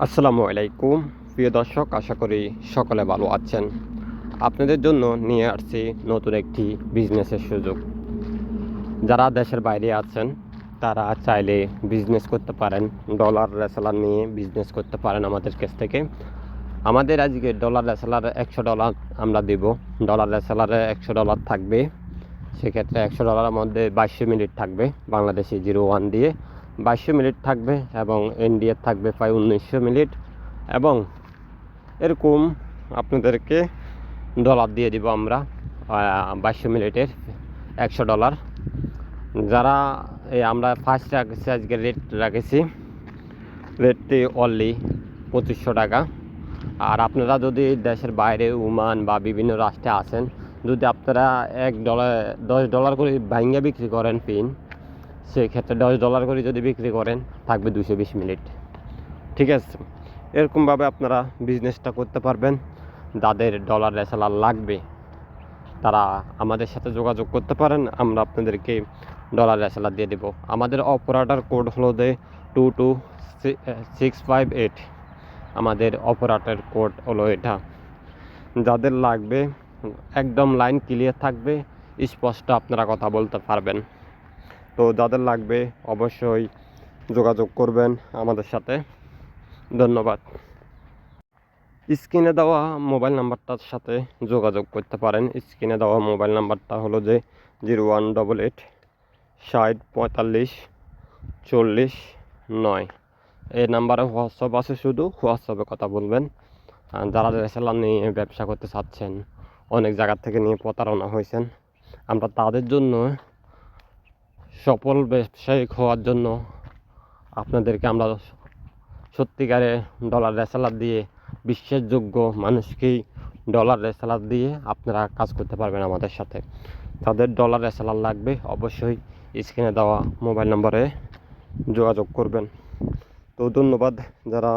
আসসালামু আলাইকুম। প্রিয় দর্শক, আশা করি সকলে ভালো আছেন। আপনাদের জন্য নিয়ে আসছি নতুন একটি বিজনেসের সুযোগ। যারা দেশের বাইরে আছেন, তারা চাইলে বিজনেস করতে পারেন। ডলার রেসালার নিয়ে বিজনেস করতে পারেন আমাদের কাছ থেকে। আমাদের আজকে ডলার রেসালার একশো ডলার আমরা দেব। ডলার রেসালারে একশো ডলার থাকবে। সেক্ষেত্রে একশো ডলারের মধ্যে বাইশশো মিনিট থাকবে বাংলাদেশি জিরো ওয়ান দিয়ে। বাইশশো মিনিট থাকবে এবং ইন্ডিয়ার থাকবে প্রায় উনিশশো মিনিট। এবং এরকম আপনাদেরকে ডলার দিয়ে দিব আমরা বাইশশো মিনিটের একশো ডলার যারা এই আমরা ফার্স্ট রাখছি, আজকে রেট রাখেছি রেটটি অনলি পঁচিশশো টাকা। আর আপনারা যদি দেশের বাইরে উমান বা বিভিন্ন রাষ্ট্রে আসেন, যদি আপনারা এক ডলার দশ ডলার করে ভাঙ্গা বিক্রি করেন পিন সেক্ষেত্রে দশ ডলার করে যদি বিক্রি করেন, থাকবে দুশো বিশ মিনিট। ঠিক আছে? এরকমভাবে আপনারা বিজনেসটা করতে পারবেন। যাদের ডলার রেসালার লাগবে, তারা আমাদের সাথে যোগাযোগ করতে পারেন। আমরা আপনাদেরকে ডলার রেসালার দিয়ে দেবো। আমাদের অপারেটার কোড হলো দে two two six five eight আমাদের অপারেটার কোড হলো এটা। যাদের লাগবে, একদম লাইন ক্লিয়ার থাকবে, স্পষ্ট আপনারা কথা বলতে পারবেন। তো যাদের লাগবে অবশ্যই যোগাযোগ করবেন আমাদের সাথে। ধন্যবাদ। স্ক্রিনে দেওয়া মোবাইল নাম্বারটার সাথে যোগাযোগ করতে পারেন। স্ক্রিনে দেওয়া মোবাইল নাম্বারটা হলো যে জিরো ওয়ান ডবল এইট ষাট পঁয়তাল্লিশ চল্লিশ নয়। এই নাম্বারে হোয়াটসঅ্যাপ আছে শুধু, হোয়াটসঅ্যাপে কথা বলবেন। যারা রেসেলার নিয়ে ব্যবসা করতে চাচ্ছেন, অনেক জায়গার থেকে নিয়ে প্রতারণা হয়েছেন। আমরা তাদের জন্য সফল ব্যবসায়িক হওয়ার জন্য আপনাদেরকে আমরা সত্যিকারে ডলার রেসালার দিয়ে, বিশ্বাসযোগ্য মানুষকেই ডলার রেসালার দিয়ে আপনারা কাজ করতে পারবেন আমাদের সাথে। তাদের ডলার রেসালার লাগবে, অবশ্যই স্ক্রিনে দেওয়া মোবাইল নম্বরে যোগাযোগ করবেন। তো ধন্যবাদ যারা